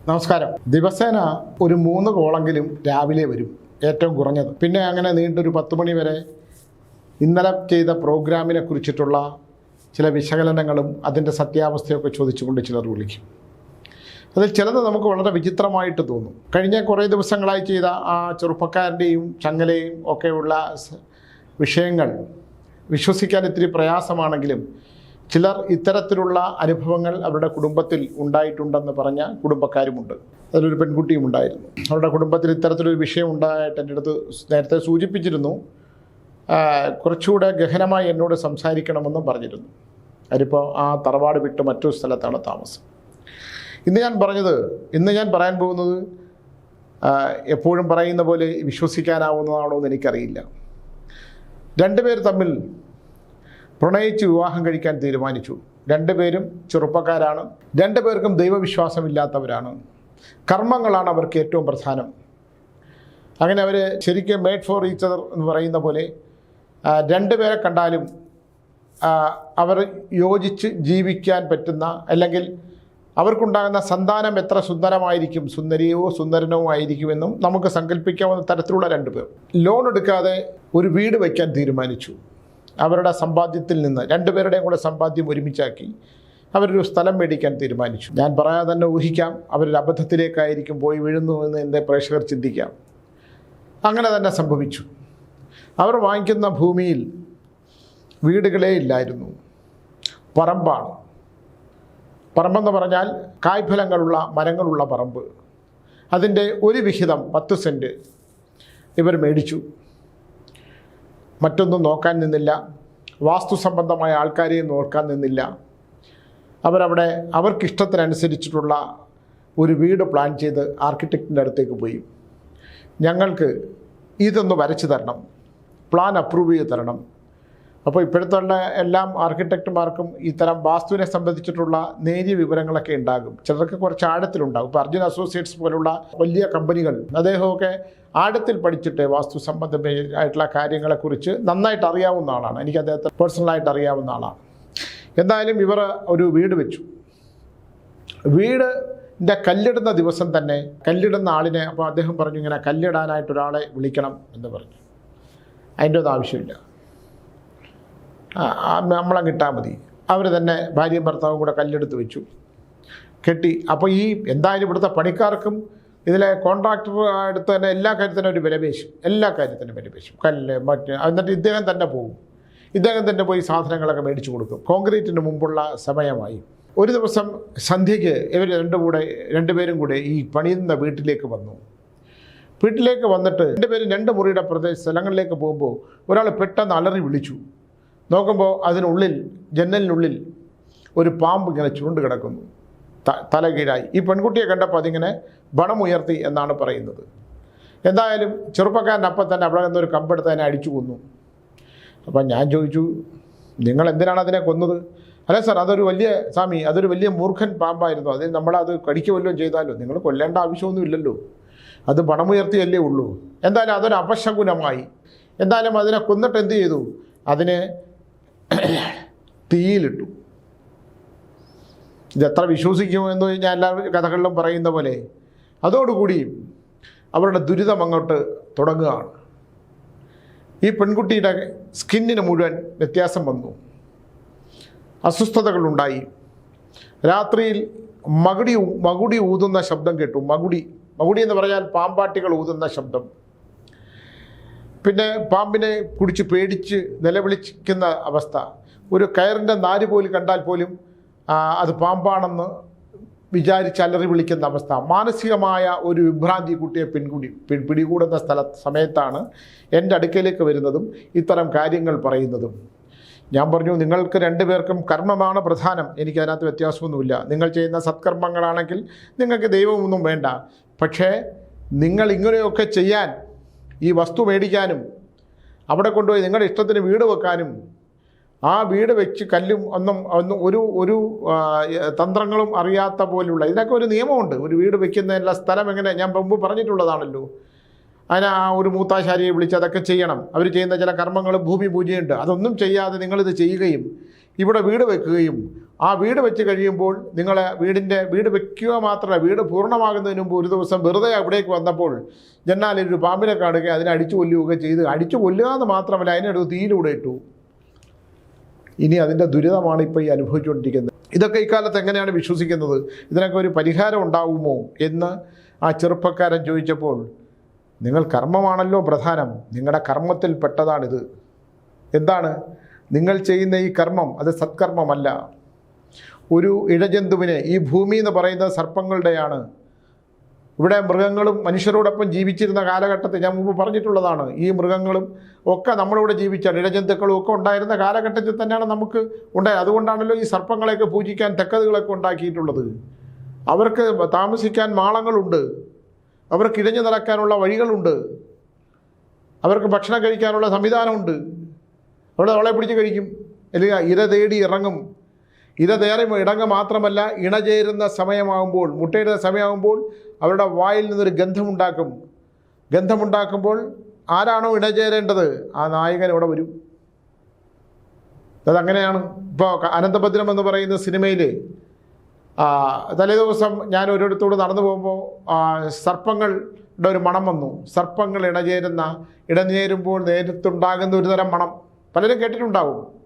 നമസ്കാരം. ദിവസേന ഒരു മൂന്ന് കോളെങ്കിലും രാവിലെ വരും. ഏറ്റവും കുറഞ്ഞത്. പിന്നെ അങ്ങനെ നീണ്ടൊരു പത്ത് മണി വരെ ഇന്നലെ ചെയ്ത പ്രോഗ്രാമിനെ കുറിച്ചിട്ടുള്ള ചില വിശകലനങ്ങളും അതിന്റെ സത്യാവസ്ഥയൊക്കെ ചോദിച്ചുകൊണ്ട് ചിലർ വിളിക്കും. അതിൽ ചിലത് നമുക്ക് വളരെ വിചിത്രമായിട്ട് തോന്നും. കഴിഞ്ഞ കുറേ ദിവസങ്ങളായി ചെയ്ത ആ ചെറുപ്പക്കാരന്റെയും ചങ്ങലയും ഒക്കെയുള്ള വിഷയങ്ങൾ വിശ്വസിക്കാൻ ഇത്തിരി പ്രയാസമാണെങ്കിലും ചിലർ ഇത്തരത്തിലുള്ള അനുഭവങ്ങൾ അവരുടെ കുടുംബത്തിൽ ഉണ്ടായിട്ടുണ്ടെന്ന് പറഞ്ഞ കുടുംബക്കാരുമുണ്ട്. അതിലൊരു പെൺകുട്ടിയും ഉണ്ടായിരുന്നു അവരുടെ കുടുംബത്തിൽ ഇത്തരത്തിലൊരു വിഷയം ഉണ്ടായിട്ട് എന്റെ അടുത്ത് നേരത്തെ സൂചിപ്പിച്ചിരുന്നു. കുറച്ചുകൂടെ ഗഹനമായി എന്നോട് സംസാരിക്കണമെന്നും പറഞ്ഞിരുന്നു. അതിപ്പോൾ ആ തറവാട് വിട്ട് മറ്റൊരു സ്ഥലത്താണ് താമസം. ഇന്ന് ഞാൻ പറഞ്ഞത് ഇന്ന് ഞാൻ പറയാൻ പോകുന്നത് എപ്പോഴും പറയുന്ന പോലെ വിശ്വസിക്കാനാവുന്നതാണോ എന്ന് എനിക്കറിയില്ല. രണ്ടുപേർ തമ്മിൽ പ്രണയിച്ച് വിവാഹം കഴിക്കാൻ തീരുമാനിച്ചു. രണ്ടുപേരും ചെറുപ്പക്കാരാണ്. രണ്ടുപേർക്കും ദൈവവിശ്വാസമില്ലാത്തവരാണ്. കർമ്മങ്ങളാണ് അവർക്ക് ഏറ്റവും പ്രധാനം. അങ്ങനെ അവർ ശരിക്കും മേഡ് ഫോർ ഈച്ച് അതർ എന്ന് പറയുന്ന പോലെ രണ്ടുപേരെ കണ്ടാലും അവർ യോജിച്ച് ജീവിക്കാൻ പറ്റുന്ന അല്ലെങ്കിൽ അവർക്കുണ്ടാകുന്ന സന്താനം എത്ര സുന്ദരമായിരിക്കും സുന്ദരിയോ സുന്ദരനോ ആയിരിക്കുമെന്നും നമുക്ക് സങ്കല്പിക്കാവുന്ന തരത്തിലുള്ള രണ്ടുപേർ. ലോൺ എടുക്കാതെ ഒരു വീട് വയ്ക്കാൻ തീരുമാനിച്ചു. അവരുടെ സമ്പാദ്യത്തിൽ നിന്ന് രണ്ടുപേരുടെയും കൂടെ സമ്പാദ്യം ഒരുമിച്ചാക്കി അവരൊരു സ്ഥലം മേടിക്കാൻ തീരുമാനിച്ചു. ഞാൻ പറയാതെ തന്നെ ഊഹിക്കാം അവരൊരു അബദ്ധത്തിലേക്കായിരിക്കും പോയി വീഴുന്നു എന്ന് എന്റെ പ്രേക്ഷകർ ചിന്തിക്കാം. അങ്ങനെ തന്നെ സംഭവിച്ചു. അവർ വാങ്ങിക്കുന്ന ഭൂമിയിൽ വീടുകളേ ഇല്ലായിരുന്നു. പറമ്പാണ്. പറമ്പെന്ന് പറഞ്ഞാൽ കായ്ഫലങ്ങളുള്ള മരങ്ങളുള്ള പറമ്പ്. അതിന്റെ ഒരു വിഹിതം പത്ത് സെന്റ് ഇവർ മേടിച്ചു. മറ്റൊന്നും നോക്കാൻ നിന്നില്ല. വാസ്തു സംബന്ധമായ ആൾക്കാരെയും നോക്കാൻ നിന്നില്ല. അവരവിടെ അവർക്കിഷ്ടത്തിനനുസരിച്ചിട്ടുള്ള ഒരു വീട് പ്ലാൻ ചെയ്ത് ആർക്കിടെക്റ്റിന്റെ അടുത്തേക്ക് പോയി. ഞങ്ങൾക്ക് ഇതൊന്ന് വരച്ചു തരണം. പ്ലാൻ അപ്രൂവ് ചെയ്ത് തരണം. അപ്പോൾ ഇപ്പോഴത്തെ എല്ലാം ആർക്കിടെക്റ്റുമാർക്കും ഇത്തരം വാസ്തുവിനെ സംബന്ധിച്ചിട്ടുള്ള നേരിയ വിവരങ്ങളൊക്കെ ഉണ്ടാകും. ചിലർക്ക് കുറച്ച് ആഴത്തിലുണ്ടാകും. ഇപ്പോൾ അർജുൻ അസോസിയേറ്റ്സ് പോലുള്ള വലിയ കമ്പനികൾ അദ്ദേഹമൊക്കെ ആഴത്തിൽ പഠിച്ചിട്ട് വാസ്തു സംബന്ധമായിട്ടുള്ള കാര്യങ്ങളെക്കുറിച്ച് നന്നായിട്ട് അറിയാവുന്ന ആളാണ്. എനിക്ക് അദ്ദേഹത്തെ പേഴ്സണലായിട്ട് അറിയാവുന്ന ആളാണ്. എന്തായാലും ഇവർ ഒരു വീട് വെച്ചു. വീട് എന്റെ കല്ലിടുന്ന ദിവസം തന്നെ കല്ലിടുന്ന ആളിനെ അപ്പോൾ അദ്ദേഹം പറഞ്ഞു ഇങ്ങനെ കല്ലിടാനായിട്ട് ഒരാളെ വിളിക്കണം എന്ന് പറഞ്ഞു. അതിന്റെ ഒന്നും ആവശ്യമില്ല. നമ്മളെ കിട്ടാൽ മതി. അവർ തന്നെ ഭാര്യയും ഭർത്താവും കൂടെ കല്ലെടുത്ത് വെച്ചു. കെട്ടി. അപ്പോൾ ഈ എന്തായാലും ഇവിടുത്തെ പണിക്കാർക്കും ഇതിലെ കോൺട്രാക്ടർ അടുത്ത് തന്നെ എല്ലാ കാര്യത്തിനും ഒരു വിലപേശും. എല്ലാ കാര്യത്തിനും വിലപേശും. കല്ല് മറ്റ് എന്നിട്ട് ഇദ്ദേഹം തന്നെ പോകും ഇദ്ദേഹം തന്നെ പോയി സാധനങ്ങളൊക്കെ മേടിച്ചു കൊടുക്കും. കോൺക്രീറ്റിന് മുമ്പുള്ള സമയമായി. ഒരു ദിവസം സന്ധ്യയ്ക്ക് ഇവർ രണ്ടും കൂടെ രണ്ടുപേരും കൂടെ ഈ പണിയുന്ന വീട്ടിലേക്ക് വന്നു. വീട്ടിലേക്ക് വന്നിട്ട് രണ്ടുപേരും രണ്ട് മുറിയുടെ പ്രദേശ സ്ഥലങ്ങളിലേക്ക് പോകുമ്പോൾ ഒരാൾ പെട്ടെന്ന് അലറി വിളിച്ചു. നോക്കുമ്പോൾ അതിനുള്ളിൽ ജനലിനുള്ളിൽ ഒരു പാമ്പ് ഇങ്ങനെ ചുരുണ്ട് കിടക്കുന്നു. ത തല കീഴായി. ഈ പെൺകുട്ടിയെ കണ്ടപ്പോൾ അതിങ്ങനെ ബണമുയർത്തി എന്നാണ് പറയുന്നത്. എന്തായാലും ചെറുപ്പക്കാരൻ അപ്പം തന്നെ അവിടെ നിന്നൊരു കമ്പെടുത്ത് അതിനെ അടിച്ചു കൊന്നു. അപ്പം ഞാൻ ചോദിച്ചു നിങ്ങൾ എന്തിനാണ് അതിനെ കൊന്നത്? അല്ല സാർ അതൊരു വലിയ സ്വാമി അതൊരു വലിയ മൂർഖൻ പാമ്പായിരുന്നു. അത് നമ്മളത് കടിക്കുമല്ലോ ചെയ്താലോ? നിങ്ങൾ കൊല്ലേണ്ട ആവശ്യമൊന്നും ഇല്ലല്ലോ. അത് പണമുയർത്തിയല്ലേ ഉള്ളൂ. എന്തായാലും അതൊരു അപശകുനമായി. എന്തായാലും അതിനെ കൊന്നിട്ട് എന്ത് ചെയ്തു? അതിനെ തീയിലിട്ടു. ഇതെത്ര വിശ്വസിക്കും എന്ന് ഞാൻ എല്ലാ കഥകളിലും പറയുന്ന പോലെ. അതോടുകൂടി അവരുടെ ദുരിതം അങ്ങോട്ട് തുടങ്ങുകയാണ്. ഈ പെൺകുട്ടിയുടെ സ്കിന്നിന് മുഴുവൻ വ്യത്യാസം വന്നു. അസ്വസ്ഥതകളുണ്ടായി രാത്രിയിൽ മകുടി മകുടി ഊതുന്ന ശബ്ദം കേട്ടു. മകുടി മകുടി എന്ന് പറഞ്ഞാൽ പാമ്പാട്ടികൾ ഊതുന്ന ശബ്ദം. പിന്നെ പാമ്പിനെ കുടിച്ച് പേടിച്ച് നിലവിളിക്കുന്ന അവസ്ഥ. ഒരു കയറിന്റെ നാര് പോലും കണ്ടാൽ പോലും അത് പാമ്പാണെന്ന് വിചാരിച്ച് അലറി വിളിക്കുന്ന അവസ്ഥ. മാനസികമായ ഒരു വിഭ്രാന്തി കുട്ടിയെ പിൻകുടി പിടികൂടുന്ന സ്ഥല സമയത്താണ് എന്റെ അടുക്കലേക്ക് വരുന്നതും ഇത്തരം കാര്യങ്ങൾ പറയുന്നതും. ഞാൻ പറഞ്ഞു നിങ്ങൾക്ക് രണ്ടുപേർക്കും കർമ്മമാണ് പ്രധാനം. എനിക്ക് അതിനകത്ത് വ്യത്യാസമൊന്നുമില്ല. നിങ്ങൾ ചെയ്യുന്ന സത്കർമ്മങ്ങളാണെങ്കിൽ നിങ്ങൾക്ക് ദൈവമൊന്നും വേണ്ട. പക്ഷേ നിങ്ങൾ ഇങ്ങനെയൊക്കെ ചെയ്യാൻ ഈ വസ്തു മേടിക്കാനും അവിടെ കൊണ്ടുപോയി നിങ്ങളുടെ ഇഷ്ടത്തിന് വീട് വെക്കാനും ആ വീട് വെച്ച് കല്ലും ഒന്നും ഒന്നും ഒരു ഒരു തന്ത്രങ്ങളും അറിയാത്ത പോലുള്ള ഇതിനൊക്കെ ഒരു നിയമമുണ്ട്. ഒരു വീട് വെക്കുന്നതിനുള്ള സ്ഥലം എങ്ങനെ? ഞാൻ മുമ്പ് പറഞ്ഞിട്ടുള്ളതാണല്ലോ. അതിന് ആ ഒരു മൂത്താശാരിയെ വിളിച്ച് അതൊക്കെ ചെയ്യണം. അവർ ചെയ്യുന്ന ചില കർമ്മങ്ങൾ ഭൂമി പൂജയുണ്ട്. അതൊന്നും ചെയ്യാതെ നിങ്ങളിത് ചെയ്യുകയും ഇവിടെ വീട് വെക്കുകയും ആ വീട് വെച്ച് കഴിയുമ്പോൾ നിങ്ങൾ വീടിന്റെ വീട് വെക്കുക മാത്രമല്ല വീട് പൂർണമാകുന്നതിന് മുമ്പ് ഒരു ദിവസം വെറുതെ അവിടേക്ക് വന്നപ്പോൾ ജന്നാലിൽ ഒരു പാമ്പിനെ കാണുക അതിനെ അടിച്ചു കൊല്ലുകയൊക്കെ ചെയ്ത് അടിച്ചു കൊല്ലുക എന്ന് മാത്രമല്ല അതിനെടുത്ത് തീയിലൂടെ ഇട്ടു. ഇനി അതിന്റെ ദുരിതമാണ് ഇപ്പോൾ ഈ അനുഭവിച്ചുകൊണ്ടിരിക്കുന്നത്. ഇതൊക്കെ ഇക്കാലത്ത് എങ്ങനെയാണ് വിശ്വസിക്കുന്നത്? ഇതിനൊക്കെ ഒരു പരിഹാരം ഉണ്ടാവുമോ എന്ന് ആ ചെറുപ്പക്കാരൻ ചോദിച്ചപ്പോൾ നിങ്ങൾ കർമ്മമാണല്ലോ പ്രധാനം നിങ്ങളുടെ കർമ്മത്തിൽ പെട്ടതാണിത് എന്താണ്? നിങ്ങൾ ചെയ്യുന്ന ഈ കർമ്മം അത് സത്കർമ്മമല്ല. ഒരു ഇഴജന്തുവിനെ ഈ ഭൂമി എന്ന് പറയുന്നത് സർപ്പങ്ങളുടെയാണ്. ഇവിടെ മൃഗങ്ങളും മനുഷ്യരോടൊപ്പം ജീവിച്ചിരുന്ന കാലഘട്ടത്തിൽ ഞാൻ മുമ്പ് പറഞ്ഞിട്ടുള്ളതാണ് ഈ മൃഗങ്ങളും ഒക്കെ നമ്മളിവിടെ ജീവിച്ച ഇഴജന്തുക്കളും ഒക്കെ ഉണ്ടായിരുന്ന കാലഘട്ടത്തിൽ തന്നെയാണ് നമുക്ക് ഉണ്ടായത്. അതുകൊണ്ടാണല്ലോ ഈ സർപ്പങ്ങളെയൊക്കെ പൂജിക്കാൻ തെക്കതുകളൊക്കെ ഉണ്ടാക്കിയിട്ടുള്ളത്. അവർക്ക് താമസിക്കാൻ മാളങ്ങളുണ്ട്. അവർക്ക് ഇഴഞ്ഞു നടക്കാനുള്ള വഴികളുണ്ട്. അവർക്ക് ഭക്ഷണം കഴിക്കാനുള്ള സംവിധാനമുണ്ട്. അവിടെ അവളെ പിടിച്ച് കഴിക്കും. അല്ലെങ്കിൽ ഇര തേടി ഇറങ്ങും. ഇര നേരെ ഇടങ്ങ് മാത്രമല്ല ഇണചേരുന്ന സമയമാകുമ്പോൾ മുട്ടയിടുന്ന സമയമാകുമ്പോൾ അവരുടെ വായിൽ നിന്നൊരു ഗന്ധമുണ്ടാക്കും. ഗന്ധമുണ്ടാക്കുമ്പോൾ ആരാണോ ഇണചേരേണ്ടത്? ആ നായകൻ ഇവിടെ വരും. അതങ്ങനെയാണ്. ഇപ്പോൾ അനന്തഭദ്രം എന്ന് പറയുന്ന സിനിമയിൽ തലേദിവസം ഞാൻ ഒരിടത്തോട് നടന്നു പോകുമ്പോൾ സർപ്പങ്ങളുടെ ഒരു മണം വന്നു. സർപ്പങ്ങൾ ഇണചേരുന്ന ഇടനേരുമ്പോൾ നേരത്തുണ്ടാകുന്ന ഒരു തരം മണം. പലരും കേട്ടിട്ടുണ്ടാവും.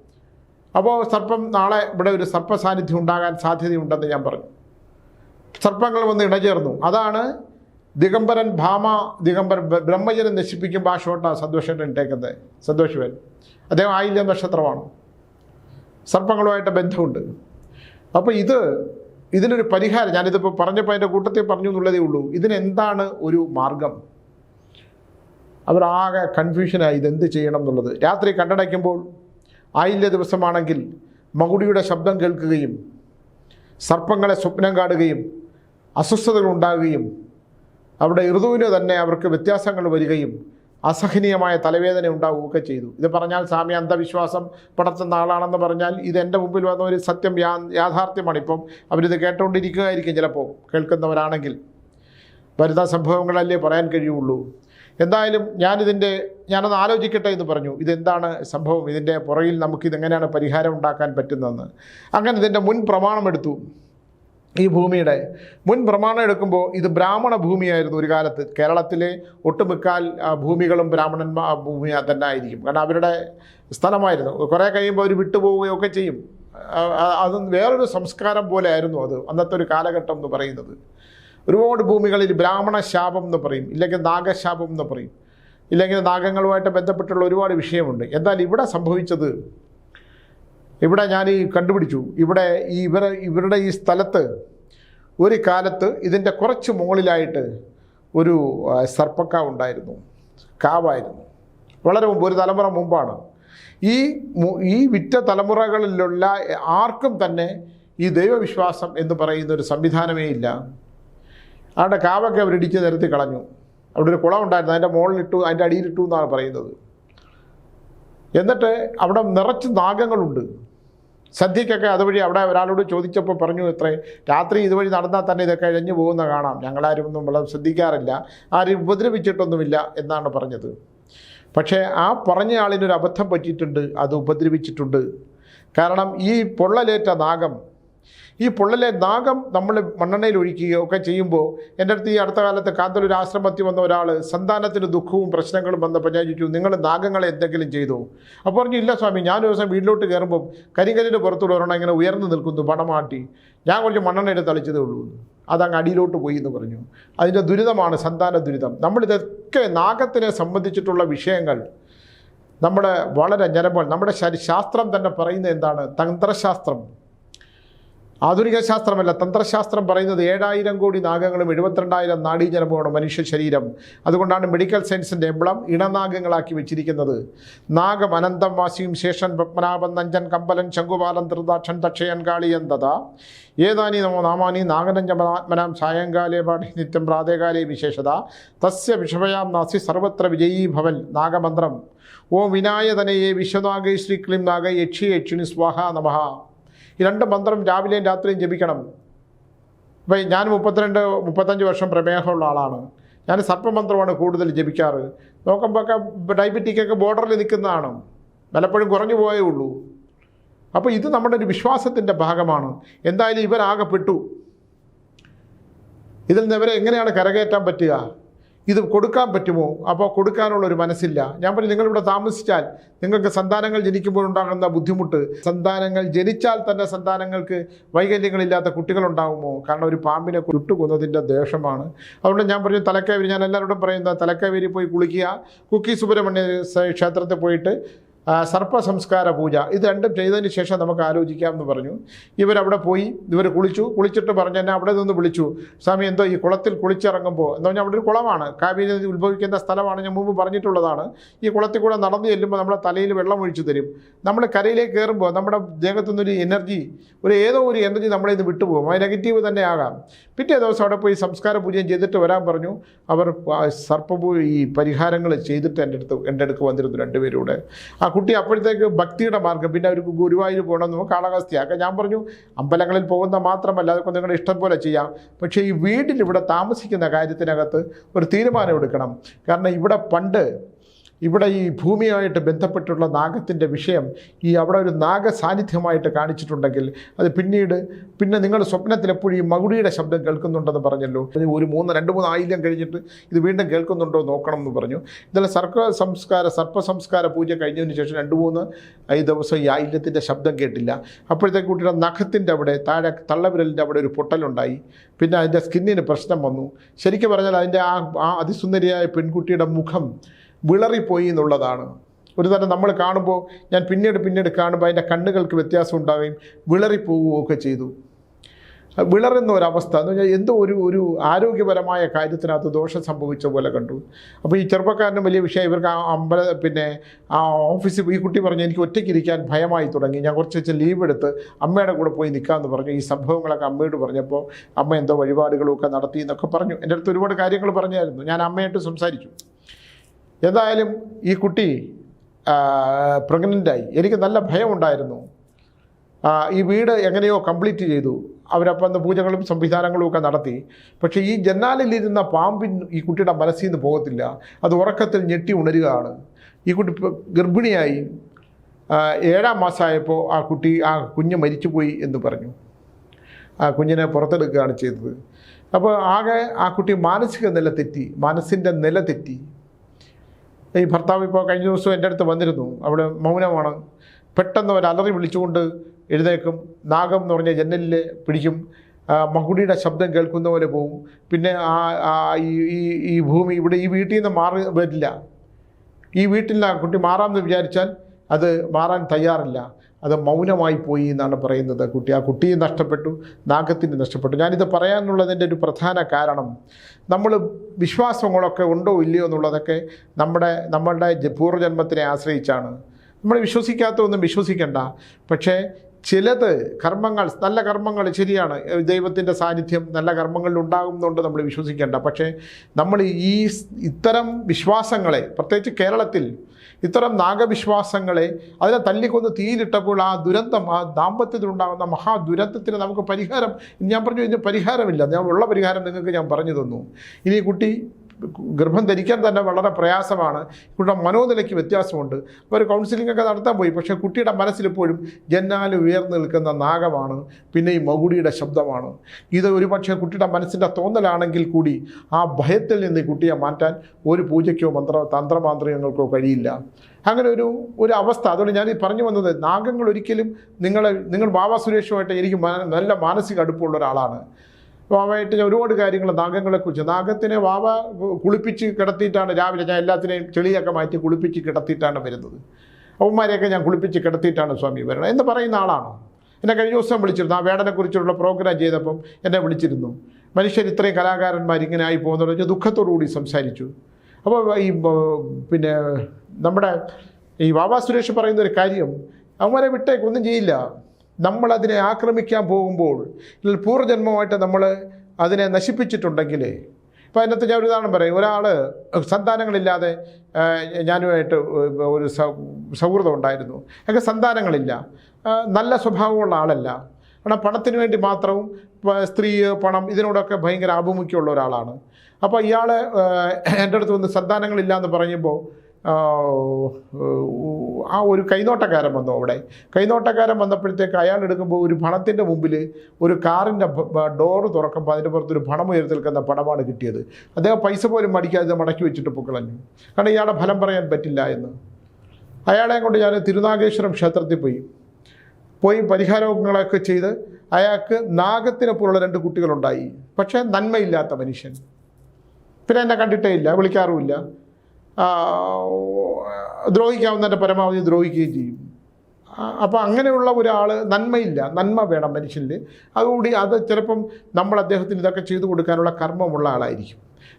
അപ്പോൾ സർപ്പം നാളെ ഇവിടെ ഒരു സർപ്പ സാന്നിധ്യം ഉണ്ടാകാൻ സാധ്യതയുണ്ടെന്ന് ഞാൻ പറഞ്ഞു. സർപ്പങ്ങൾ വന്ന് ഇണചേർന്നു അതാണ് ദിഗംബരൻ ഭാമ ദിഗംബരൻ ബ്രഹ്മചരൻ നശിപ്പിക്കും നശിപ്പിക്കുമ്പോൾ ആ ഷോട്ടാണ് സന്തോഷേട്ടൻ ഇട്ടേക്കുന്നത് സന്തോഷവൻ. അദ്ദേഹം ആയില്യ നക്ഷത്രമാണ്. സർപ്പങ്ങളുമായിട്ട് ബന്ധമുണ്ട്. അപ്പോൾ ഇത് ഇതിനൊരു പരിഹാരം ഞാനിതിപ്പോൾ പറഞ്ഞപ്പോൾ അതിന്റെ കൂട്ടത്തിൽ പറഞ്ഞു എന്നുള്ളതേ ഉള്ളൂ. ഇതിനെന്താണ് ഒരു മാർഗം? അവരാകെ കൺഫ്യൂഷനായി ഇതെന്ത് ചെയ്യണം എന്നുള്ളത്. രാത്രി കണ്ടടയ്ക്കുമ്പോൾ ആയില്യ ദിവസമാണെങ്കിൽ മകുടിയുടെ ശബ്ദം കേൾക്കുകയും സർപ്പങ്ങളെ സ്വപ്നം കാണുകയും അസ്വസ്ഥതകൾ ഉണ്ടാകുകയും അവിടെ ഋതുവിന് തന്നെ അവർക്ക് വ്യത്യാസങ്ങൾ വരികയും അസഹനീയമായ തലവേദന ഉണ്ടാവുകയൊക്കെ ചെയ്തു. ഇത് പറഞ്ഞാൽ സ്വാമി അന്ധവിശ്വാസം പടർത്തുന്ന ആളാണെന്ന് പറഞ്ഞാൽ ഇത് എന്റെ മുമ്പിൽ വന്ന ഒരു സത്യം യാ യാഥാർത്ഥ്യമാണ്. ഇപ്പം അവരിത് കേട്ടുകൊണ്ടിരിക്കുകയായിരിക്കും ചിലപ്പോൾ. കേൾക്കുന്നവരാണെങ്കിൽ വരുന്ന സംഭവങ്ങളല്ലേ പറയാൻ കഴിയുള്ളൂ. എന്തായാലും ഞാനിതിന്റെ ഞാനൊന്ന് ആലോചിക്കട്ടെ എന്ന് പറഞ്ഞു. ഇതെന്താണ് സംഭവം? ഇതിന്റെ പുറകിൽ നമുക്കിതെങ്ങനെയാണ് പരിഹാരം ഉണ്ടാക്കാൻ പറ്റുന്നതെന്ന്. അങ്ങനെ ഇതിന്റെ മുൻ പ്രമാണമെടുത്തു. ഈ ഭൂമിയുടെ മുൻ പ്രമാണം എടുക്കുമ്പോൾ ഇത് ബ്രാഹ്മണ ഭൂമിയായിരുന്നു ഒരു കാലത്ത്. കേരളത്തിലെ ഒട്ടുമിക്കാൽ ഭൂമികളും ബ്രാഹ്മണന്മാർ ഭൂമി തന്നെ ആയിരിക്കും. കാരണം അവരുടെ സ്ഥലമായിരുന്നു. കുറേ കഴിയുമ്പോൾ അവർ വിട്ടുപോവുകയൊക്കെ ചെയ്യും. അത് വേറൊരു സംസ്കാരം പോലെ ആയിരുന്നു അത്. അന്നത്തെ ഒരു കാലഘട്ടം എന്ന് പറയുന്നത്. ഒരുപാട് ഭൂമികളിൽ ബ്രാഹ്മണ ശാപം എന്ന് പറയും ഇല്ലെങ്കിൽ നാഗശാപം എന്ന് പറയും ഇല്ലെങ്കിൽ നാഗങ്ങളുമായിട്ട് ബന്ധപ്പെട്ടുള്ള ഒരുപാട് വിഷയമുണ്ട്. എന്നാൽ ഇവിടെ സംഭവിച്ചത് ഇവിടെ ഞാൻ ഈ കണ്ടുപിടിച്ചു ഇവിടെ ഈ ഇവർ ഇവരുടെ ഈ സ്ഥലത്ത് ഒരു കാലത്ത് ഇതിന്റെ കുറച്ച് മുകളിലായിട്ട് ഒരു സർപ്പക്കാവ് ഉണ്ടായിരുന്നു കാവായിരുന്നു. വളരെ മുമ്പ് ഒരു തലമുറ മുമ്പാണ്. ഈ ഈ വിറ്റ തലമുറകളിലുള്ള ആർക്കും തന്നെ ഈ ദൈവവിശ്വാസം എന്ന് പറയുന്ന ഒരു സംവിധാനമേ ഇല്ല. അവിടെ കാവൊക്കെ അവരിടിച്ച് നിരത്തി കളഞ്ഞു. അവിടെ ഒരു കുളം ഉണ്ടായിരുന്നു. അതിന്റെ മുകളിലിട്ടു അതിന്റെ അടിയിലിട്ടു എന്നാണ് പറയുന്നത്. എന്നിട്ട് അവിടെ നിറച്ച് നാഗങ്ങളുണ്ട്. സദ്യക്കൊക്കെ അതുവഴി അവിടെ ഒരാളോട് ചോദിച്ചപ്പോൾ പറഞ്ഞു ഇത്രേ രാത്രി ഇതുവഴി നടന്നാൽ തന്നെ ഇതൊക്കെ കഴിഞ്ഞു പോകുന്ന കാണാം. ഞങ്ങളാരും ഒന്നും വളരെ ശ്രദ്ധിക്കാറില്ല. ആരും ഉപദ്രവിച്ചിട്ടൊന്നുമില്ല എന്നാണ് പറഞ്ഞത്. പക്ഷേ ആ പറഞ്ഞ ആളിനൊരു അബദ്ധം പറ്റിയിട്ടുണ്ട് അത് ഉപദ്രവിച്ചിട്ടുണ്ട്. കാരണം ഈ പൊള്ളലേറ്റ നാഗം ഈ പൊള്ളലെ നാഗം നമ്മൾ മണ്ണെണ്ണയിൽ ഒഴിക്കുകയോ ഒക്കെ ചെയ്യുമ്പോൾ എന്റെ അടുത്ത് ഈ അടുത്ത കാലത്ത് കാന്തലൂർ ആശ്രമത്തിൽ വന്ന ഒരാൾ സന്താനത്തിന് ദുഃഖവും പ്രശ്നങ്ങളും വന്നപ്പോൾ ഞാൻ ചോദിച്ചു നിങ്ങൾ നാഗങ്ങളെ എന്തെങ്കിലും ചെയ്തു? അപ്പോൾ പറഞ്ഞു ഇല്ല സ്വാമി ഞാൻ ഒരു ദിവസം വീട്ടിലോട്ട് കയറുമ്പോൾ കരിങ്കല്ലിന്റെ പുറത്തുള്ള ഒരെണ്ണം ഇങ്ങനെ ഉയർന്നു നിൽക്കുന്നു പണമാട്ടി ഞാൻ കുറച്ച് മണ്ണെണ്ണ എടുത്ത് തളിച്ചതേ ഉള്ളൂ അതങ്ങ് അടിയിലോട്ട് പോയി എന്ന് പറഞ്ഞു. അതിന്റെ ദുരിതമാണ് സന്താന ദുരിതം. നമ്മളിതൊക്കെ നാഗത്തിനെ സംബന്ധിച്ചിട്ടുള്ള വിഷയങ്ങൾ നമ്മുടെ വളരെ ഞരമ്പോൾ നമ്മുടെ ശാസ്ത്രം തന്നെ പറയുന്നത് എന്താണ്? തന്ത്രശാസ്ത്രം. ആധുനിക ശാസ്ത്രമല്ല തന്ത്രശാസ്ത്രം പറയുന്നത് ഏഴായിരം കോടി നാഗങ്ങളും എഴുപത്തിരണ്ടായിരം നാഡീജനവുമാണ് മനുഷ്യ ശരീരം. അതുകൊണ്ടാണ് മെഡിക്കൽ സയൻസിന്റെ എംബ്ലം ഇണനാഗങ്ങളാക്കി വെച്ചിരിക്കുന്നത്. നാഗം അനന്തം വാസിയും ശേഷൻ പത്മനാഭൻ നഞ്ചൻ കമ്പലൻ ശംഖുപാലൻ ത്രിദാക്ഷൻ തക്ഷയൻ കാളിയൻ തഥ. ഏതാനി നമോ നാമാനി നാഗനഞ്ചമനാത്മനാം സായങ്കാലേ പാഠി നിത്യം പ്രാതേകാലേ വിശേഷത. തസ്യ വിഷമയാം നാസി സർവത്ര വിജയീ ഭവൻ നാഗമന്ത്രം. ഓം വിനായതനയെ വിശ്വനാഗൈ ശ്രീ ക്ലിം നാഗ യക്ഷി യക്ഷിണി സ്വാഹ നമഃ. ഈ രണ്ട് മന്ത്രം രാവിലെയും രാത്രിയും ജപിക്കണം. ഇപ്പം ഞാൻ മുപ്പത്തിരണ്ട് മുപ്പത്തഞ്ച് വർഷം പ്രമേഹമുള്ള ആളാണ്. ഞാൻ സർപ്പമന്ത്രമാണ് കൂടുതൽ ജപിക്കാറ്. നോക്കുമ്പോൾ ഒക്കെ ഡയബറ്റിക്കൊക്കെ ബോർഡറിൽ നിൽക്കുന്നതാണ്. പലപ്പോഴും കുറഞ്ഞു പോയേ ഉള്ളൂ. അപ്പോൾ ഇത് നമ്മുടെ ഒരു വിശ്വാസത്തിന്റെ ഭാഗമാണ്. എന്തായാലും ഇവരാകെ പെട്ടു. ഇതിൽ നിന്ന് ഇവരെ എങ്ങനെയാണ് കരകയറ്റാൻ പറ്റുക? ഇത് കൊടുക്കാൻ പറ്റുമോ? അപ്പോൾ കൊടുക്കാനുള്ള ഒരു മനസ്സില്ല. ഞാൻ പറഞ്ഞു നിങ്ങളിവിടെ താമസിച്ചാൽ നിങ്ങൾക്ക് സന്താനങ്ങൾ ജനിക്കുമ്പോൾ ഉണ്ടാകുന്ന ബുദ്ധിമുട്ട് സന്താനങ്ങൾ ജനിച്ചാൽ തന്നെ സന്താനങ്ങൾക്ക് വൈകല്യങ്ങളില്ലാത്ത കുട്ടികളുണ്ടാകുമോ? കാരണം ഒരു പാമ്പിനെ ചുട്ടുകൊന്നതിന്റെ ദേഷമാണ്. അതുകൊണ്ട് ഞാൻ പറഞ്ഞു തലക്കാവേരി ഞാൻ എല്ലാവരോടും പറയുന്നത് തലക്കാവേരി പോയി കുളിക്കുക കുക്കി സുബ്രഹ്മണ്യ ക്ഷേത്രത്തിൽ പോയിട്ട് ആ, സർപ്പ സംസ്കാര പൂജ. ഇത് രണ്ടും ചെയ്തതിന് ശേഷം നമുക്ക് ആലോചിക്കാം എന്ന് പറഞ്ഞു. ഇവരവിടെ പോയി ഇവർ കുളിച്ചു. കുളിച്ചിട്ട് പറഞ്ഞു എന്നെ അവിടെ നിന്ന് വിളിച്ചു. സ്വാമി എന്തോ ഈ കുളത്തിൽ കുളിച്ചിറങ്ങുമ്പോൾ എന്ന് പറഞ്ഞാൽ അവിടെ ഒരു കുളമാണ്. കാവേരി നദി ഉത്ഭവിക്കുന്ന സ്ഥലമാണ്. ഞാൻ മുമ്പ് പറഞ്ഞിട്ടുള്ളതാണ്. ഈ കുളത്തിൽ കൂടെ നടന്നു ചെല്ലുമ്പോൾ നമ്മുടെ തലയിൽ വെള്ളം ഒഴിച്ചു തരും. നമ്മൾ കരയിലേക്ക് കയറുമ്പോൾ നമ്മുടെ ദേഹത്തു നിന്നൊരു എനർജി ഒരു ഏതോ ഒരു എനർജി നമ്മളെ ഇത് വിട്ടുപോകും. അത് നെഗറ്റീവ് തന്നെ ആകാം. പിറ്റേ ദിവസം അവിടെ പോയി സംസ്കാര പൂജയും ചെയ്തിട്ട് വരാൻ പറഞ്ഞു. അവർ സർപ്പ ഈ പരിഹാരങ്ങൾ ചെയ്തിട്ട് എന്റെ അടുത്ത് എന്റെ അടുക്ക് വന്നിരുന്നു രണ്ടുപേരൂടെ. ആ കുട്ടി അപ്പോഴത്തേക്ക് ഭക്തിയുടെ മാർഗം. പിന്നെ അവർക്ക് ഗുരുവായൂർ പോകണം നമുക്ക് കാളഹസ്തിയാക്കാം ഞാൻ പറഞ്ഞു അമ്പലങ്ങളിൽ പോകുന്ന മാത്രമല്ല അതൊക്കെ നിങ്ങളുടെ ഇഷ്ടം പോലെ ചെയ്യാം. പക്ഷേ ഈ വീടിൽ ഇവിടെ താമസിക്കുന്ന കാര്യത്തിനകത്ത് ഒരു തീരുമാനം എടുക്കണം. കാരണം ഇവിടെ പണ്ട് ഇവിടെ ഈ ഭൂമിയുമായിട്ട് ബന്ധപ്പെട്ടുള്ള നാഗത്തിന്റെ വിഷയം ഈ അവിടെ ഒരു നാഗ സാന്നിധ്യമായിട്ട് കാണിച്ചിട്ടുണ്ടെങ്കിൽ അത് പിന്നീട് പിന്നെ നിങ്ങൾ സ്വപ്നത്തിൽ എപ്പോഴും ഈ മകുടിയുടെ ശബ്ദം കേൾക്കുന്നുണ്ടെന്ന് പറഞ്ഞല്ലോ. ഒരു മൂന്ന് രണ്ട് മൂന്ന് ആയില്യം കഴിഞ്ഞിട്ട് ഇത് വീണ്ടും കേൾക്കുന്നുണ്ടോ നോക്കണം എന്ന് പറഞ്ഞു. ഇതെല്ലാം സർക്ക സംസ്കാര സർപ്പ സംസ്കാര പൂജ കഴിഞ്ഞതിന് ശേഷം രണ്ട് മൂന്ന് ഈ ദിവസം ഈ ആയില്യത്തിന്റെ ശബ്ദം കേട്ടില്ല. അപ്പോഴത്തേക്ക് കുട്ടിയുടെ നഖത്തിന്റെ അവിടെ താഴെ തള്ളവിരലിന്റെ അവിടെ ഒരു പൊട്ടലുണ്ടായി. പിന്നെ അതിന്റെ സ്കിന്നിന് പ്രശ്നം വന്നു. ശരിക്കും പറഞ്ഞാൽ അതിന്റെ ആ ആ അതിസുന്ദരിയായ പെൺകുട്ടിയുടെ മുഖം വിളറിപ്പോയി എന്നുള്ളതാണ്. ഒരു തരം നമ്മൾ കാണുമ്പോൾ ഞാൻ പിന്നീട് പിന്നീട് കാണുമ്പോൾ അതിന്റെ കണ്ണുകൾക്ക് വ്യത്യാസം ഉണ്ടാവുകയും വിളറിപ്പോവുകയും ഒക്കെ ചെയ്തു. വിളറുന്ന ഒരവസ്ഥ എന്ന് പറഞ്ഞാൽ എന്തോ ഒരു ഒരു ആരോഗ്യപരമായ കാര്യത്തിനകത്ത് ദോഷം സംഭവിച്ച പോലെ കണ്ടു. അപ്പോൾ ഈ ചെറുപ്പക്കാരനും വലിയ വിഷയം ഇവർക്ക് ആ അമ്പല പിന്നെ ആ ഓഫീസിൽ ഈ കുട്ടി പറഞ്ഞു എനിക്ക് ഒറ്റയ്ക്ക് ഇരിക്കാൻ ഭയമായി തുടങ്ങി. ഞാൻ കുറച്ച് വെച്ച് ലീവ് എടുത്ത് അമ്മയുടെ കൂടെ പോയി നിൽക്കാമെന്ന് പറഞ്ഞു. ഈ സംഭവങ്ങളൊക്കെ അമ്മയോട് പറഞ്ഞപ്പോൾ അമ്മ എന്തോ വഴിപാടുകളൊക്കെ നടത്തി എന്നൊക്കെ പറഞ്ഞു. എന്റെ അടുത്ത് ഒരുപാട് കാര്യങ്ങൾ പറഞ്ഞായിരുന്നു. ഞാൻ അമ്മയായിട്ട് സംസാരിച്ചു. എന്തായാലും ഈ കുട്ടി പ്രഗ്നന്റായി എനിക്ക് നല്ല ഭയമുണ്ടായിരുന്നു. ഈ വീട് എങ്ങനെയോ കംപ്ലീറ്റ് ചെയ്തു. അവരപ്പം അന്ന് പൂജകളും സംവിധാനങ്ങളും ഒക്കെ നടത്തി. പക്ഷേ ഈ ജന്നാലിലിരുന്ന പാമ്പിൻ ഈ കുട്ടിയുടെ മനസ്സിൽ നിന്ന് പോകത്തില്ല. അത് ഉറക്കത്തിൽ ഞെട്ടി ഉണരുകയാണ്. ഈ കുട്ടി ഗർഭിണിയായി. ഏഴാം മാസമായപ്പോൾ ആ കുട്ടി ആ കുഞ്ഞ് മരിച്ചുപോയി എന്ന് പറഞ്ഞു. ആ കുഞ്ഞിനെ പുറത്തെടുക്കുകയാണ് ചെയ്തത്. അപ്പോൾ ആകെ ആ കുട്ടി മാനസിക നില തെറ്റി. മനസ്സിന്റെ നില തെറ്റി. ഈ ഭർത്താവ് ഇപ്പോൾ കഴിഞ്ഞ ദിവസം എന്റെ അടുത്ത് വന്നിരുന്നു. അവിടെ മൗനമാണ്. പെട്ടെന്ന് ഒരു അലറി വിളിച്ചുകൊണ്ട് എഴുന്നേക്കും നാഗം എന്ന് പറഞ്ഞ ജനലിൽ പിടിക്കും. മകുടിയുടെ ശബ്ദം കേൾക്കുന്ന പോലെ പോവും. പിന്നെ ആ ഈ ഈ ഭൂമി ഇവിടെ ഈ വീട്ടിൽ നിന്ന് മാറി വരില്ല. ഈ വീട്ടിൽ ആ കുട്ടി മാറാമെന്ന് വിചാരിച്ചാൽ അത് മാറാൻ തയ്യാറില്ല. അത് മൗനമായി പോയി എന്നാണ് പറയുന്നത്. കുട്ടി ആ കുട്ടിയെ നഷ്ടപ്പെട്ടു നാഗത്തിന് നഷ്ടപ്പെട്ടു. ഞാനിത് പറയാനുള്ളതിന്റെ ഒരു പ്രധാന കാരണം നമ്മൾ വിശ്വാസങ്ങളൊക്കെ ഉണ്ടോ ഇല്ലയോ എന്നുള്ളതൊക്കെ നമ്മുടെ നമ്മളുടെ പൂർവജന്മത്തിനെ ആശ്രയിച്ചാണ്. നമ്മൾ വിശ്വസിക്കാത്തതൊന്നും വിശ്വസിക്കണ്ട. പക്ഷേ ചിലത് കർമ്മങ്ങൾ നല്ല കർമ്മങ്ങൾ ശരിയാണ്. ദൈവത്തിന്റെ സാന്നിധ്യം നല്ല കർമ്മങ്ങളിൽ ഉണ്ടാകുന്നുണ്ട് നമ്മൾ വിശ്വസിക്കേണ്ട. പക്ഷേ നമ്മൾ ഈ ഇത്തരം വിശ്വാസങ്ങളെ പ്രത്യേകിച്ച് കേരളത്തിൽ ഇത്തരം നാഗവിശ്വാസങ്ങളെ അതിനെ തല്ലിക്കൊന്ന് തീയിലിട്ടപ്പോൾ ആ ദുരന്തം ആ ദാമ്പത്യത്തിലുണ്ടാകുന്ന മഹാദുരന്തത്തിന് നമുക്ക് പരിഹാരം ഞാൻ പറഞ്ഞു ഇതിന് പരിഹാരമില്ല. ഞാൻ ഉള്ള പരിഹാരം നിങ്ങൾക്ക് ഞാൻ പറഞ്ഞു തന്നു. ഇനി കുട്ടി ഗർഭം ധരിക്കാൻ തന്നെ വളരെ പ്രയാസമാണ്. കുട്ടിയുടെ മനോനിലയ്ക്ക് വ്യത്യാസമുണ്ട്. അപ്പോൾ ഒരു കൗൺസിലിംഗ് ഒക്കെ നടത്താൻ പോയി. പക്ഷേ കുട്ടിയുടെ മനസ്സിലിപ്പോഴും ജന്നാൽ ഉയർന്നു നിൽക്കുന്ന നാഗമാണ് പിന്നെ ഈ മകുടിയുടെ ശബ്ദമാണ്. ഇത് ഒരു പക്ഷേ കുട്ടിയുടെ മനസ്സിന്റെ തോന്നലാണെങ്കിൽ കൂടി ആ ഭയത്തിൽ നിന്ന് കുട്ടിയെ മാറ്റാൻ ഒരു പൂജയ്ക്കോ മന്ത്ര തന്ത്രമാന്ത്രികങ്ങൾക്കോ കഴിയില്ല. അങ്ങനെ ഒരു ഒരു അവസ്ഥ. അതുകൊണ്ട് ഞാൻ ഈ പറഞ്ഞു വന്നത് നാഗങ്ങൾ ഒരിക്കലും നിങ്ങളെ നിങ്ങൾ ബാബാ സുരേഷുമായിട്ട് എനിക്ക് നല്ല മാനസിക അടുപ്പമുള്ള ഒരാളാണ്. വാവയായിട്ട് ഒരുപാട് കാര്യങ്ങൾ നാഗങ്ങളെക്കുറിച്ച്. നാഗത്തിനെ വാവ കുളിപ്പിച്ച് കിടത്തിയിട്ടാണ് രാവിലെ ഞാൻ എല്ലാത്തിനെയും ചെളിയൊക്കെ മാറ്റി കുളിപ്പിച്ച് കിടത്തിയിട്ടാണ് വരുന്നത്. അവന്മാരെയൊക്കെ ഞാൻ കുളിപ്പിച്ച് കിടത്തിയിട്ടാണ് സ്വാമി വരണം എന്ന് പറയുന്ന ആളാണോ? എന്നെ കഴിഞ്ഞ ദിവസം വിളിച്ചിരുന്നു. ആ വേടനെക്കുറിച്ചുള്ള പ്രോഗ്രാം ചെയ്തപ്പം എന്നെ വിളിച്ചിരുന്നു. മനുഷ്യർ ഇത്രയും കലാകാരന്മാർ ഇങ്ങനെ ആയി പോകുന്നത് വെച്ചാൽ ദുഃഖത്തോടു കൂടി സംസാരിച്ചു. അപ്പോൾ ഈ പിന്നെ നമ്മുടെ ഈ വാവാ സുരേഷ് പറയുന്ന ഒരു കാര്യം അവന്മാരെ വിട്ടേക്കൊന്നും ചെയ്യില്ല. നമ്മളതിനെ ആക്രമിക്കാൻ പോകുമ്പോൾ അല്ലെങ്കിൽ പൂർവജന്മമായിട്ട് നമ്മൾ അതിനെ നശിപ്പിച്ചിട്ടുണ്ടെങ്കിൽ ഇപ്പോൾ അതിനകത്ത് ഞാൻ ഒരു ഉദാഹരണം പറയും. ഒരാൾ സന്താനങ്ങളില്ലാതെ ഞാനുമായിട്ട് ഒരു സൗഹൃദം ഉണ്ടായിരുന്നു. അതൊക്കെ സന്താനങ്ങളില്ല. നല്ല സ്വഭാവമുള്ള ആളല്ല. കാരണം പണത്തിന് വേണ്ടി മാത്രവും സ്ത്രീ പണം ഇതിനോടൊക്കെ ഭയങ്കര ആഭിമുഖ്യമുള്ള ഒരാളാണ്. അപ്പോൾ ഇയാൾ എന്റെ അടുത്ത് വന്ന് സന്താനങ്ങളില്ല എന്ന് പറയുമ്പോൾ ആ, ഒരു കൈനോട്ടക്കാരൻ വന്നു അവിടെ. കൈനോട്ടക്കാരൻ വന്നപ്പോഴത്തേക്ക് അയാൾ എടുക്കുമ്പോൾ ഒരു പണത്തിന്റെ മുമ്പിൽ ഒരു കാറിന്റെ ഡോറ് തുറക്കുമ്പോൾ അതിന്റെ പുറത്തൊരു പണം ഉയർത്തി നിൽക്കുന്ന പണമാണ് കിട്ടിയത്. അദ്ദേഹം പൈസ പോലും മടിക്കാതെ മടക്കി വെച്ചിട്ട് പൊക്കളഞ്ഞു കാരണം ഇയാളുടെ ഫലം പറയാൻ പറ്റില്ല എന്ന്. അയാളെ കൊണ്ട് ഞാൻ തിരുനാഗേശ്വരം ക്ഷേത്രത്തിൽ പോയി. പോയി പരിഹാരങ്ങളൊക്കെ ചെയ്ത് അയാൾക്ക് നാഗത്തിനൊപ്പമുള്ള രണ്ട് കുട്ടികളുണ്ടായി. പക്ഷേ നന്മയില്ലാത്ത മനുഷ്യൻ. പിന്നെ എന്നെ കണ്ടിട്ടേ ഇല്ല വിളിക്കാറുമില്ല. ദ്രോഹിക്കാവുന്നതിന്റെ പരമാവധി ദ്രോഹിക്കുകയും ചെയ്യും. അപ്പോൾ അങ്ങനെയുള്ള ഒരാൾ നന്മയില്ല. നന്മ വേണം മനുഷ്യനിൽ. അതുകൂടി അത് ചിലപ്പം നമ്മൾ അദ്ദേഹത്തിന് ഇതൊക്കെ ചെയ്തു കൊടുക്കാനുള്ള കർമ്മമുള്ള ആളായിരിക്കും.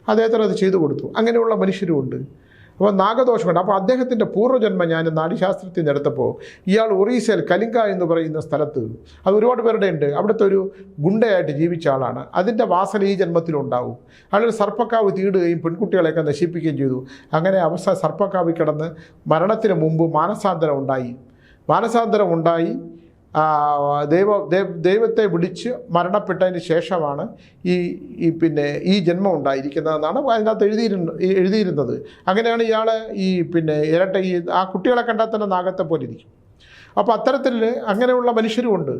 അദ്ദേഹത്തിന് അത് ചെയ്തു കൊടുത്തു. അങ്ങനെയുള്ള മനുഷ്യരുമുണ്ട്. അപ്പോൾ നാഗദോഷമുണ്ട്. അപ്പോൾ അദ്ദേഹത്തിന്റെ പൂർവജന്മം ഞാൻ നാടിശാസ്ത്രത്തിൽ നിന്ന് എടുത്തപ്പോൾ ഇയാൾ ഒറീസയിൽ കലിംഗ എന്ന് പറയുന്ന സ്ഥലത്ത് അത് ഒരുപാട് പേരുടെ ഉണ്ട്. അവിടുത്തെ ഒരു ഗുണ്ടയായിട്ട് ജീവിച്ച ആളാണ്. അതിന്റെ വാസന ഈ ജന്മത്തിലുണ്ടാവും. അയാൾ സർപ്പക്കാവ് തീടുകയും പെൺകുട്ടികളെയൊക്കെ നശിപ്പിക്കുകയും ചെയ്തു. അങ്ങനെ അവസ്ഥ സർപ്പക്കാവിൽ കിടന്ന് മരണത്തിന് മുമ്പ് മാനസാന്തരം ഉണ്ടായി. മാനസാന്തരം ഉണ്ടായി. ദൈവ ദൈവ- ദൈവത്തെ വിളിച്ച് മരണപ്പെട്ടതിന് ശേഷമാണ് ഈ ഈ പിന്നെ ഈ ജന്മം ഉണ്ടായിരിക്കുന്നതെന്നാണ് അതിനകത്ത് എഴുതിയിരുന്നു എഴുതിയിരുന്നത്. അങ്ങനെയാണ് ഇയാൾ ഈ പിന്നെ ഇരട്ട ഈ ആ കുട്ടികളെ കണ്ടാൽ തന്നെ നാഗത്തെ പോലെ ഇരിക്കും. അപ്പോൾ അത്തരത്തിൽ അങ്ങനെയുള്ള മനുഷ്യരുമുണ്ട്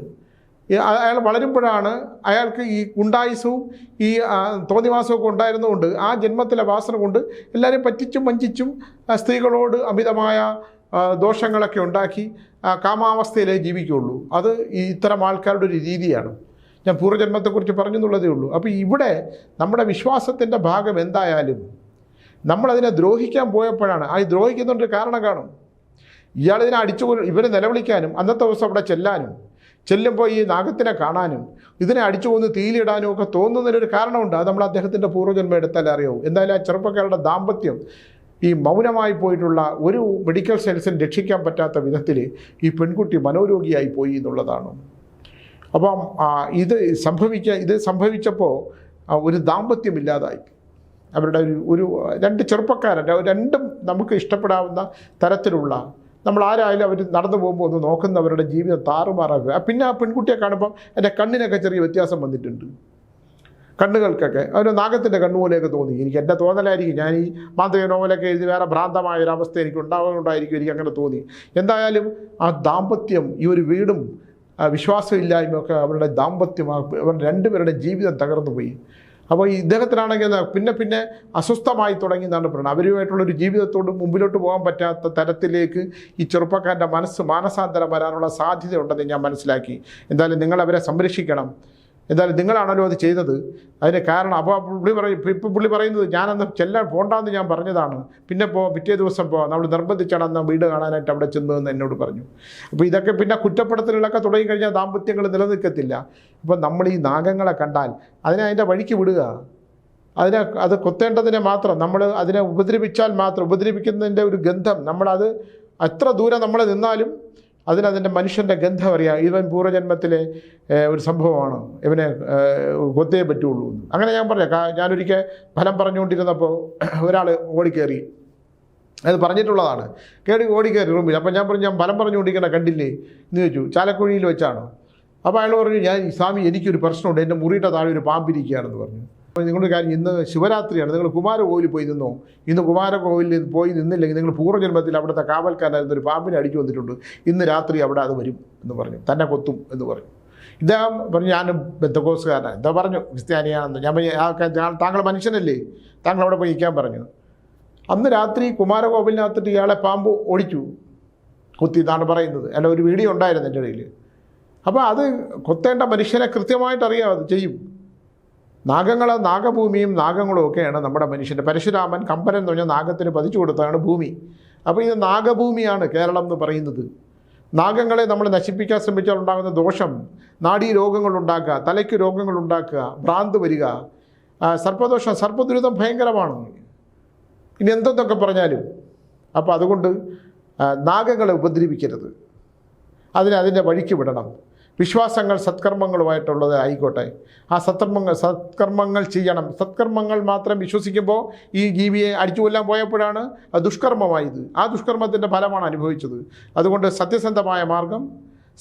അയാൾ വളരുമ്പോഴാണ് അയാൾക്ക് ഈ ഗുണ്ടായുസവും ഈ തോന്നിവാസവും തോന്നിവാസമൊക്കെ ഉണ്ടായിരുന്നുകൊണ്ട് ആ ജന്മത്തിലെ വാസന കൊണ്ട് എല്ലാവരെയും പറ്റിച്ചും വഞ്ചിച്ചും സ്ത്രീകളോട് അമിതമായ ദോഷങ്ങളൊക്കെ ഉണ്ടാക്കി കാമാവസ്ഥയിലേ ജീവിക്കുകയുള്ളൂ. അത് ഇത്തരം ആൾക്കാരുടെ ഒരു രീതിയാണ്. ഞാൻ പൂർവജന്മത്തെക്കുറിച്ച് പറഞ്ഞെന്നുള്ളതേ ഉള്ളൂ. അപ്പോൾ ഇവിടെ നമ്മുടെ വിശ്വാസത്തിന്റെ ഭാഗം എന്തായാലും നമ്മളതിനെ ദ്രോഹിക്കാൻ പോയപ്പോഴാണ്. ആ ദ്രോഹിക്കുന്നതിന്റെ കാരണം കാണും. ഇയാളിതിനെ അടിച്ചു ഇവരെ നിലവിളിക്കാനും അന്നത്തെ ദിവസം അവിടെ ചെല്ലാനും ചെല്ലുമ്പോൾ ഈ നാഗത്തിനെ കാണാനും ഇതിനെ അടിച്ചു കൊന്ന് തീയിലിടാനും ഒക്കെ തോന്നുന്നതിനൊരു കാരണമുണ്ട്. അത് നമ്മൾ അദ്ദേഹത്തിന്റെ പൂർവജന്മം എടുത്താലേ അറിയാവൂ. എന്തായാലും ആ ചെറുപ്പക്കാരുടെ ദാമ്പത്യം ഈ മൗനമായി പോയിട്ടുള്ള ഒരു മെഡിക്കൽ സയൻസിന് രക്ഷിക്കാൻ പറ്റാത്ത വിധത്തിൽ ഈ പെൺകുട്ടി മനോരോഗിയായി പോയി എന്നുള്ളതാണ്. അപ്പം ഇത് സംഭവിക്ക ഇത് സംഭവിച്ചപ്പോൾ ഒരു ദാമ്പത്യമില്ലാതായി. അവരുടെ ഒരു ഒരു രണ്ട് ചെറുപ്പക്കാരൻ രണ്ടും നമുക്ക് ഇഷ്ടപ്പെടാവുന്ന തരത്തിലുള്ള നമ്മൾ ആരായാലും അവർ നടന്നു പോകുമ്പോൾ ഒന്ന് നോക്കുന്നവരുടെ ജീവിതം താറുമാറാക്കുക പിന്നെ ആ പെൺകുട്ടിയെ കാണുമ്പം എന്റെ കണ്ണിനൊക്കെ ചെറിയ വ്യത്യാസം വന്നിട്ടുണ്ട്. കണ്ണുകൾക്കൊക്കെ. അവരെ നാഗത്തിന്റെ കണ്ണുപോലെയൊക്കെ തോന്നി. എനിക്ക് എന്റെ തോന്നലായിരിക്കും. ഞാൻ ഈ മാന്ത്രിക നോവലൊക്കെ എഴുതി വേറെ ഭ്രാന്തമായ ഒരു അവസ്ഥ എനിക്ക് ഉണ്ടാകുന്നുണ്ടായിരിക്കും എനിക്ക് അങ്ങനെ തോന്നി. എന്തായാലും ആ ദാമ്പത്യം ഈ ഒരു വീടും വിശ്വാസമില്ലായ്മയൊക്കെ അവരുടെ ദാമ്പത്യം അവർ രണ്ടുപേരുടെ ജീവിതം തകർന്നു പോയി അപ്പോൾ ഇദ്ദേഹത്തിനാണെങ്കിൽ പിന്നെ പിന്നെ അസ്വസ്ഥമായി തുടങ്ങി എന്നാണ് പറയുന്നത്. അവരുമായിട്ടുള്ളൊരു ജീവിതത്തോട് മുമ്പിലോട്ട് പോകാൻ പറ്റാത്ത തരത്തിലേക്ക് ഈ ചെറുപ്പക്കാരന്റെ മനസ്സ് മാനസാന്തരം വരാനുള്ള സാധ്യതയുണ്ടെന്ന് ഞാൻ മനസ്സിലാക്കി. എന്തായാലും നിങ്ങൾ അവരെ സംരക്ഷിക്കണം. എന്തായാലും നിങ്ങളാണല്ലോ അത് ചെയ്തത്. അതിന് കാരണം അപ്പോൾ പുള്ളി പറയും ഇപ്പം പുള്ളി പറയുന്നത് ഞാനന്ന് ചെല്ലാൻ പോണ്ടാന്ന് ഞാൻ പറഞ്ഞതാണ്. പിന്നെ പോ പിറ്റേ ദിവസം പോ നമ്മൾ നിർബന്ധിച്ചാണ് അന്ന് വീട് കാണാനായിട്ട് അവിടെ ചെന്നതെന്ന് എന്നോട് പറഞ്ഞു. അപ്പോൾ ഇതൊക്കെ പിന്നെ കുറ്റപ്പെടുത്തലുകളൊക്കെ തുടങ്ങിക്കഴിഞ്ഞാൽ ദാമ്പത്യങ്ങൾ നിലനിൽക്കത്തില്ല. ഇപ്പം നമ്മൾ ഈ നാഗങ്ങളെ കണ്ടാൽ അതിനെ അതിന്റെ വഴിക്ക് വിടുക. അതിനെ അത് കൊത്തേണ്ടതിനെ മാത്രം നമ്മൾ അതിനെ ഉപദ്രവിച്ചാൽ മാത്രം ഉപദ്രവിക്കുന്നതിന്റെ ഒരു ഗന്ധം നമ്മളത് എത്ര ദൂരം നമ്മൾ നിന്നാലും അതിനതിന്റെ മനുഷ്യന്റെ ഗന്ധം അറിയാം. ഇവൻ പൂർവജന്മത്തിലെ ഒരു സംഭവമാണ്. ഇവനെ കൊത്തേ പറ്റുള്ളൂ എന്ന്. അങ്ങനെ ഞാൻ പറയാം. ഞാനൊരിക്കൽ ഫലം പറഞ്ഞുകൊണ്ടിരുന്നപ്പോൾ ഒരാൾ ഓടിക്കയറി അത് പറഞ്ഞിട്ടുള്ളതാണ്. കയറി ഓടിക്കയറി റൂമിൽ. അപ്പം ഞാൻ പറഞ്ഞു ഞാൻ ഫലം പറഞ്ഞുകൊണ്ടിരിക്കണ കണ്ടില്ലേ? എന്ന് ചോദിച്ചു. ചാലക്കുഴിയിൽ വെച്ചാണ്? അപ്പോൾ അയാൾ പറഞ്ഞു ഞാൻ സ്വാമി എനിക്കൊരു പ്രശ്നമുണ്ട്. എന്റെ മുറിയുടെ താഴെ ഒരു പാമ്പിരിക്കുകയാണെന്ന് പറഞ്ഞു. നിങ്ങളുടെ കാര്യം ഇന്ന് ശിവരാത്രിയാണ്. നിങ്ങൾ കുമാരകോവിലിൽ പോയി നിന്നോ? ഇന്ന് കുമാരകോവിലിൽ പോയി നിന്നില്ലെങ്കിൽ നിങ്ങൾ പൂർവജന്മത്തിൽ അവിടുത്തെ കാവൽക്കാരായിരുന്ന ഒരു പാമ്പിനെ അടിച്ചു വന്നിട്ടുണ്ട്. ഇന്ന് രാത്രി അവിടെ അത് വരും എന്ന് പറഞ്ഞു. തന്നെ കൊത്തും എന്ന് പറഞ്ഞു. ഇദ്ദേഹം പറഞ്ഞു ഞാനും ബന്ധക്കോസുകാരനാണ് എന്താ പറഞ്ഞു? ക്രിസ്ത്യാനിയാണെന്ന്. ഞാൻ പറഞ്ഞു, "ആ, ഞാൻ- താങ്കൾ മനുഷ്യനല്ലേ? താങ്കൾ അവിടെ പോയി ഇരിക്കാൻ പറഞ്ഞു. അന്ന് രാത്രി കുമാരകോവിലിനകത്തിട്ട് ഇയാളെ പാമ്പ് ഓടിച്ചു. കുത്തി എന്നാണ് പറയുന്നത്. അല്ല ഒരു വീഡിയോ ഉണ്ടായിരുന്നു എന്റെ ഇടയിൽ. അപ്പോൾ അത് കൊത്തേണ്ട മനുഷ്യനെ കൃത്യമായിട്ട് അറിയാം അത് ചെയ്യും. നാഗങ്ങൾ നാഗഭൂമിയും നാഗങ്ങളും ഒക്കെയാണ് നമ്മുടെ മനുഷ്യന്റെ. പരശുരാമൻ കമ്പനം എന്ന് പറഞ്ഞാൽ നാഗത്തിന് പതിച്ചു കൊടുത്തതാണ് ഭൂമി. അപ്പോൾ ഇത് നാഗഭൂമിയാണ് കേരളം എന്ന് പറയുന്നത്. നാഗങ്ങളെ നമ്മൾ നശിപ്പിക്കാൻ ശ്രമിച്ചാൽ ഉണ്ടാകുന്ന ദോഷം നാഡീ രോഗങ്ങൾ ഉണ്ടാക്കുക തലയ്ക്ക് രോഗങ്ങൾ ഉണ്ടാക്കുക ഭ്രാന്ത് വരിക സർപ്പദോഷം സർപ്പദുരിതം ഭയങ്കരമാണ്. ഇനി എന്തെന്നൊക്കെ പറഞ്ഞാലും അപ്പോൾ അതുകൊണ്ട് നാഗങ്ങളെ ഉപദ്രവിക്കരുത്. അതിനെ അതിന്റെ വഴിക്ക് വിടണം. വിശ്വാസങ്ങൾ സത്കർമ്മങ്ങളുമായിട്ടുള്ളത് ആയിക്കോട്ടെ. ആ സത്കർമ്മങ്ങൾ സത്കർമ്മങ്ങൾ ചെയ്യണം. സത്കർമ്മങ്ങൾ മാത്രം വിശ്വസിക്കുമ്പോൾ ഈ ജീവിയെ അടിച്ചു കൊല്ലാൻ പോയപ്പോഴാണ് ദുഷ്കർമ്മമായത്. ആ ദുഷ്കർമ്മത്തിന്റെ ഫലമാണ് അനുഭവിച്ചത്. അതുകൊണ്ട് സത്യസന്ധമായ മാർഗം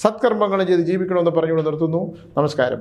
സത്കർമ്മങ്ങൾ ചെയ്ത് ജീവിക്കണമെന്ന് പറഞ്ഞുകൊണ്ട് നിർത്തുന്നു. നമസ്കാരം.